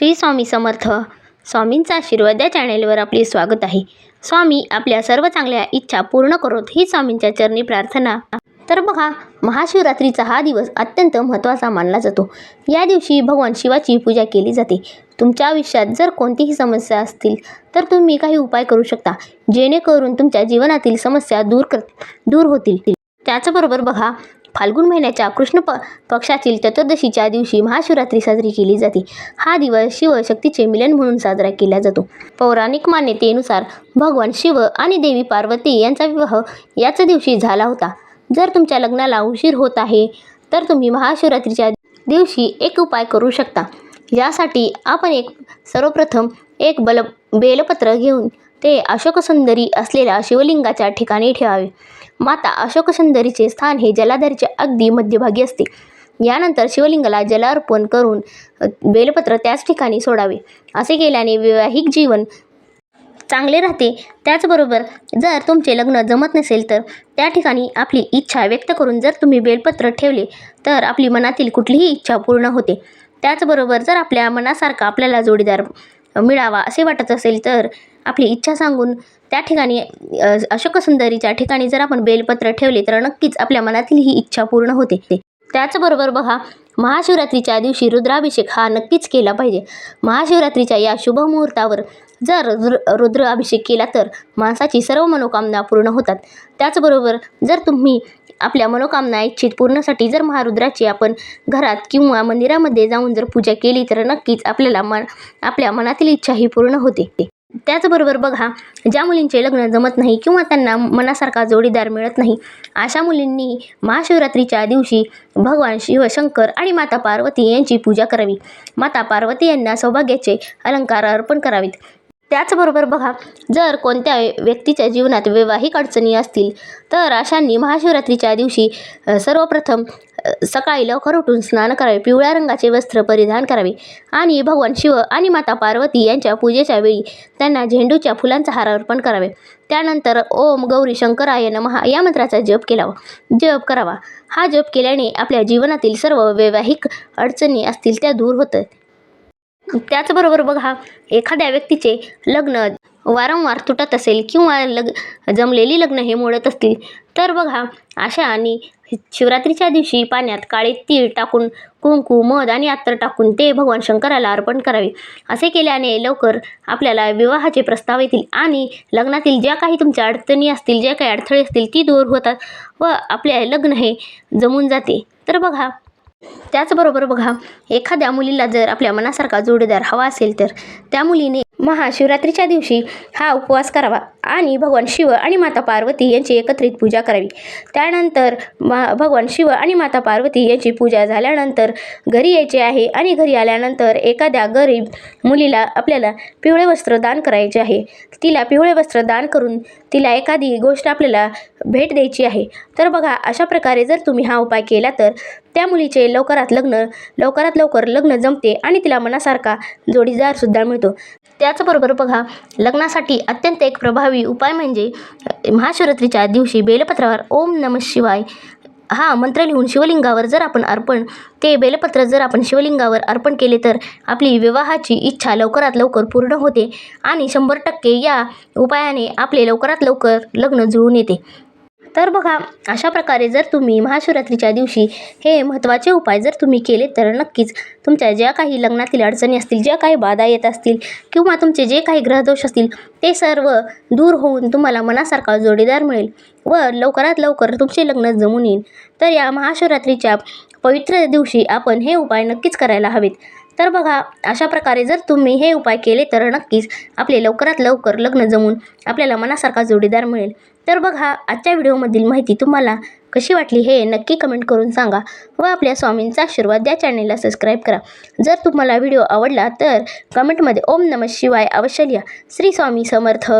श्री स्वामी समर्थ. स्वामींचा आशीर्वाद या चॅनेलवर आपले स्वागत आहे. स्वामी आपल्या सर्व चांगल्या इच्छा पूर्ण करोत ही स्वामींच्या चरणी प्रार्थना. तर बघा महाशिवरात्रीचा हा दिवस अत्यंत महत्त्वाचा मानला जातो. या दिवशी भगवान शिवाची पूजा केली जाते. तुमच्या आयुष्यात जर कोणतीही समस्या असतील तर तुम्ही काही उपाय करू शकता. जेणेकरून तुमच्या जीवनातील समस्या दूर कर दूर होतील. त्याचबरोबर बघा फाल्गुन महिन्याच्या कृष्ण प पक्षातील चतुर्दशीच्या दिवशी महाशिवरात्री साजरी केली जाते. हा दिवस शिवशक्तीचे मिलन म्हणून साजरा केला जातो. पौराणिक मान्यतेनुसार भगवान शिव आणि देवी पार्वती यांचा विवाह याच दिवशी झाला होता. जर तुमच्या लग्नाला उशीर होत आहे तर तुम्ही महाशिवरात्रीच्या दिवशी एक उपाय करू शकता. यासाठी आपण एक सर्वप्रथम एक बल बेलपत्र घेऊन ते अशोकसुंदरी असलेल्या शिवलिंगाच्या ठिकाणी ठेवावे. माता अशोकसुंदरीचे स्थान हे जलाधारीच्या अगदी मध्यभागी असते. यानंतर शिवलिंगाला जलार्पण करून बेलपत्र त्याच ठिकाणी सोडावे. असे केल्याने वैवाहिक जीवन चांगले राहते. त्याचबरोबर जर तुमचे लग्न जमत नसेल तर त्या ठिकाणी आपली इच्छा व्यक्त करून जर तुम्ही बेलपत्र ठेवले तर आपली मनातील कुठलीही इच्छा पूर्ण होते. त्याचबरोबर जर आपल्या मनासारखा आपल्याला जोडीदार मिळावा असे वाटत असेल तर आपली इच्छा सांगून त्या ठिकाणी अशोकसुंदरीच्या ठिकाणी जर आपण बेलपत्र ठेवले तर नक्कीच आपल्या मनातील ही इच्छा पूर्ण होते. त्याचबरोबर बघा महाशिवरात्रीच्या दिवशी रुद्राभिषेक हा नक्कीच केला पाहिजे. महाशिवरात्रीच्या या शुभ मुहूर्तावर जर रुद्र रुद्राभिषेक केला तर माणसाची सर्व मनोकामना पूर्ण होतात. त्याचबरोबर जर तुम्ही आपल्या मनोकामना इच्छित पूर्णसाठी जर महारुद्राची आपण घरात किंवा मंदिरामध्ये जाऊन जर पूजा केली तर नक्कीच आपल्याला मन आपल्या मनातील इच्छा ही पूर्ण होते. त्याचबरोबर बघा ज्या मुलींचे लग्न जमत नाही किंवा त्यांना मनासारखा जोडीदार मिळत नाही अशा मुलींनी महाशिवरात्रीच्या दिवशी भगवान शिवशंकर आणि माता पार्वती यांची पूजा करावी. माता पार्वती यांना सौभाग्याचे अलंकार अर्पण करावेत. त्याचबरोबर बघा जर कोणत्या व्यक्तीच्या जीवनात वैवाहिक अडचणी असतील तर अशांनी महाशिवरात्रीच्या दिवशी सर्वप्रथम सकाळी लवकर उठून स्नान करावे पिवळ्या रंगाचे वस्त्र परिधान करावे आणि भगवान शिव आणि माता पार्वती यांच्या पूजेच्या वेळी त्यांना झेंडूच्या फुलांचा हार अर्पण करावे. त्यानंतर ओम गौरी शंकराय नमः या मंत्राचा जप केलावा जप करावा. हा जप केल्याने आपल्या जीवनातील सर्व वैवाहिक अडचणी असतील त्या दूर होतात. त्याचबरोबर बघा एखाद्या व्यक्तीचे लग्न वारंवार तुटत असेल किंवा लग जमलेली लग्न हे मोडत असतील तर बघा अशा आणि शिवरात्रीच्या दिवशी पाण्यात काळे तीळ टाकून कुंकू मध आणि अत्तर टाकून ते भगवान शंकराला अर्पण करावे. असे केल्याने लवकर आपल्याला विवाहाचे प्रस्ताव येतील आणि लग्नातील ज्या काही तुमच्या अडचणी असतील ज्या काही अडथळे असतील ती दूर होतात व आपले लग्न हे जमून जाते. तर बघा त्याचबरोबर बघा एखाद्या मुलीला जर आपल्या मनासारखा जोडीदार हवा असेल तर त्या मुलीने महाशिवरात्रीच्या दिवशी हा उपवास करावा आणि भगवान शिव आणि माता पार्वती यांची एकत्रित पूजा करावी. त्यानंतर मा भगवान शिव आणि माता पार्वती यांची पूजा झाल्यानंतर घरी यायचे आहे आणि घरी आल्यानंतर एखाद्या गरीब मुलीला आपल्याला पिवळे वस्त्र दान करायचे आहे. तिला पिवळे वस्त्र दान करून तिला एखादी गोष्ट आपल्याला भेट द्यायची आहे. तर बघा अशा प्रकारे जर तुम्ही हा उपाय केला तर त्या मुलीचे लवकरात लग्न लवकरात लवकर लग्न जमते आणि तिला मनासारखा जोडीदारसुद्धा मिळतो. त्याचबरोबर बघा लग्नासाठी अत्यंत एक प्रभावी उपाय म्हणजे महाशिवरात्रीच्या दिवशी बेलपत्रावर ओम नम शिवाय हा मंत्र लिहून शिवलिंगावर जर आपण अर्पण ते बेलपत्र जर आपण शिवलिंगावर अर्पण केले तर आपली विवाहाची इच्छा लवकरात लवकर पूर्ण होते आणि शंभर टक्के या उपायाने आपले लवकरात लवकर लग्न जुळून येते. तर बघा अशा प्रकारे जर तुम्ही महाशिवरात्रीच्या दिवशी हे महत्त्वाचे उपाय जर तुम्ही केले तर नक्कीच तुमच्या ज्या काही लग्नातील अडचणी असतील ज्या काही बाधा येत असतील किंवा तुमचे जे काही ग्रहदोष असतील ते सर्व दूर होऊन तुम्हाला मनासारखा जोडीदार मिळेल व लवकरात लवकर तुमचे लग्न जमून येईल. तर या महाशिवरात्रीच्या पवित्र दिवशी आपण हे उपाय नक्कीच करायला हवेत. तर बघा अशा प्रकारे जर तुम्ही हे उपाय केले तर नक्कीच आपले लवकरात लवकर लग्न जमून आपल्याला मनासारखा जोडीदार मिळेल. तर बघा आजच्या व्हिडिओमधील माहिती तुम्हाला कशी वाटली हे नक्की कमेंट करून सांगा व आपल्या स्वामींचा आशीर्वाद या चॅनेलला सबस्क्राईब करा. जर तुम्हाला व्हिडिओ आवडला तर कमेंटमध्ये ओम नम शिवाय अवश्य लिहा. श्री स्वामी समर्थ.